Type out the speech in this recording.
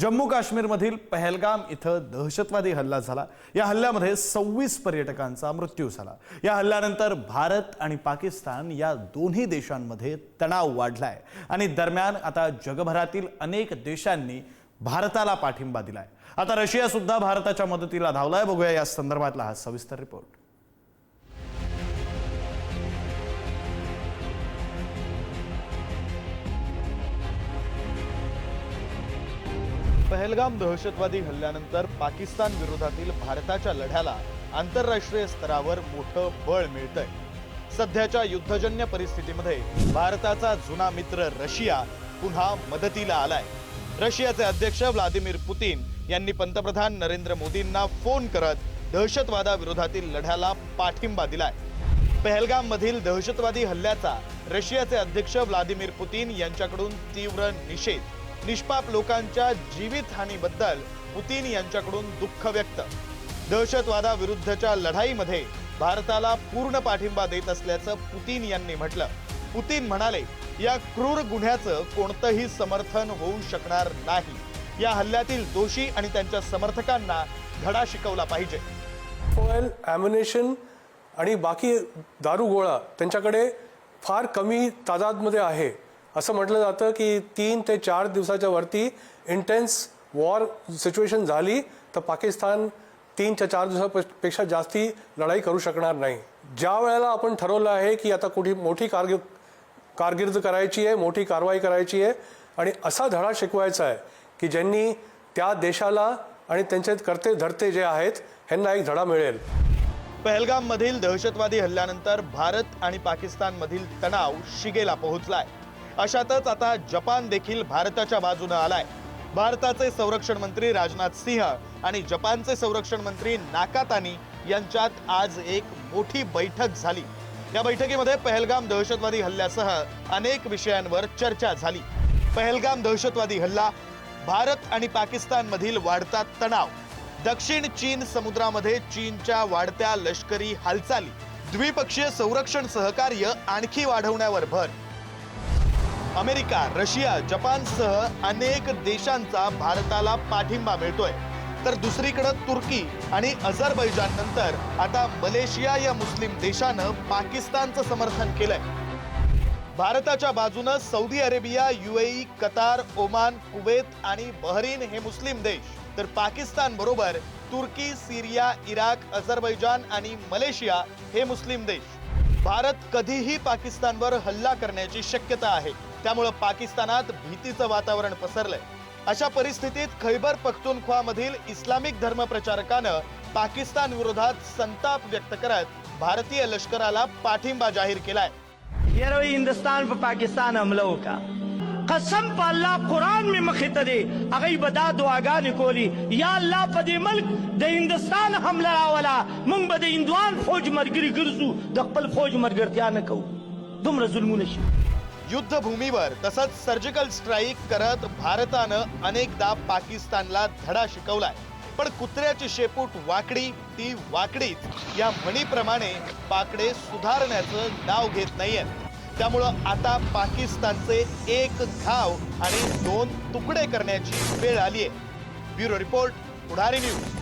जम्मू काश्मीरमधील पहलगाम इथं दहशतवादी हल्ला झाला. या हल्ल्यामध्ये सव्वीस पर्यटकांचा मृत्यू झाला. या हल्ल्यानंतर भारत आणि पाकिस्तान या दोन्ही देशांमध्ये तणाव वाढलाय. आणि दरम्यान आता जगभरातील अनेक देशांनी भारताला पाठिंबा दिलाय. आता रशिया सुद्धा भारताच्या मदतीला धावलाय. बघूया या संदर्भातला हा सविस्तर रिपोर्ट पहलगाम दहशतवादी हल्ल्यानंतर पाकिस्तान विरोधातील भारताच्या लढ्याला आंतरराष्ट्रीय स्तरावर मोठं बळ मिळतंय. सध्याच्या युद्धजन्य परिस्थितीमध्ये भारताचा जुना मित्र रशिया पुन्हा मदतीला आलाय. रशियाचे अध्यक्ष व्लादिमीर पुतीन यांनी पंतप्रधान नरेंद्र मोदींना फोन करत दहशतवादाविरोधातील लढ्याला पाठिंबा दिलाय. पहलगाम मधील दहशतवादी हल्ल्याचा रशियाचे अध्यक्ष व्लादिमीर पुतीन यांच्याकडून तीव्र निषेध निष्पाप लोकांच्या जीवितहानीबद्दल पुतीन यांच्याकडून दुःख व्यक्त. दहशतवादाविरुद्धच्या लढाईमध्ये भारताला पूर्ण पाठिंबा देत असल्याचं पुतीन यांनी म्हटलं. पुतीन म्हणाले या क्रूर गुन्ह्याचं कोणतंही समर्थन होऊ शकणार नाही. या हल्ल्यातील दोषी आणि त्यांच्या समर्थकांना धडा शिकवला पाहिजे. ऑइल ॲम्युनेशन आणि बाकी दारुगोळा त्यांच्याकडे फार कमी तादादमध्ये आहे. असं म्हटलं जातं की तीन ते चार दिवसाच्या वरती इंटेन्स वॉर सिच्युएशन झाली तर पाकिस्तान तीनच्या चार दिवसापेक्षा जास्ती लढाई करू शकणार नाही. ज्या वेळेला आपण ठरवलं आहे की आता कुठे मोठी कारगिर कारगिर्द करायची आहे मोठी कारवाई करायची आहे आणि असा धडा शिकवायचा आहे की ज्यांनी त्या देशाला आणि त्यांचे करते धरते जे आहेत ह्यांना एक धडा मिळेल. पहलगाम मधील दहशतवादी हल्ल्यानंतर भारत आणि पाकिस्तान मधील तणाव शिगेला पोहोचलाय. अशातच आता जपान देखील भारताच्या बाजूने आलाय. भारताचे संरक्षण मंत्री राजनाथ सिंह आणि जपानचे संरक्षण मंत्री नाकातानी यांच्यात आज एक मोठी बैठक झाली. या बैठकीमध्ये पहलगाम दहशतवादी हल्ल्यासह अनेक विषयांवर चर्चा झाली. पहलगाम दहशतवादी हल्ला भारत आणि पाकिस्तान मधील वाढता तणाव. दक्षिण चीन समुद्रामध्ये चीनच्या वाढत्या लष्करी हालचाली. द्विपक्षीय संरक्षण सहकार्य आणखी वाढवण्यावर भर. अमेरिका रशिया जपानसह अनेक देशांचा भारताला पाठिंबा मिळतोय. तर दुसरीकडं तुर्की आणि अझरबैजान नंतर आता मलेशिया या मुस्लिम देशानं पाकिस्तानचं समर्थन केलंय. भारताच्या बाजूनं Saudi Arabia UAE Qatar Oman Kuwait आणि बहरीन हे मुस्लिम देश. तर पाकिस्तान बरोबर तुर्की सिरिया इराक अझरबैजान आणि मलेशिया हे मुस्लिम देश. भारत कधीही पाकिस्तानवर हल्ला करण्याची शक्यता आहे. त्यामुळं पाकिस्तानात भीतीचं वातावरण पसरलंय अशा परिस्थितीत खैबर पख्तूनख्वा मधील इस्लामिक धर्म प्रचारकानं पाकिस्तान विरोधात संताप व्यक्त करत भारतीय लष्कराला पाठिंबा जाहीर केलाय ये रही हिंदुस्तान पर पाकिस्तान हमला होगा कसम पर अल्लाह कुरान में मखित दे अगई बदा दुआगा निकोली या अल्लाह पदे मुल्क दे हिंदुस्तान हमला वाला मुंग बदे हिंदुआन फौज मरगिरी गिरजू दक्पल फौज मरगिरत्या न कहू दुमर जुल्मू नशी युद्धभूमीवर तसंच सर्जिकल स्ट्राईक करत भारतानं अनेकदा पाकिस्तानला धडा शिकवलाय. पण कुत्र्याची शेपूट वाकडी ती वाकडीच. या म्हणीप्रमाणे पाकडे सुधारण्याचं नाव घेत नाहीयेत. त्यामुळं आता पाकिस्तानचे एक घाव आणि दोन तुकडे करण्याची वेळ आली आहे ब्युरो रिपोर्ट पुढारी न्यूज.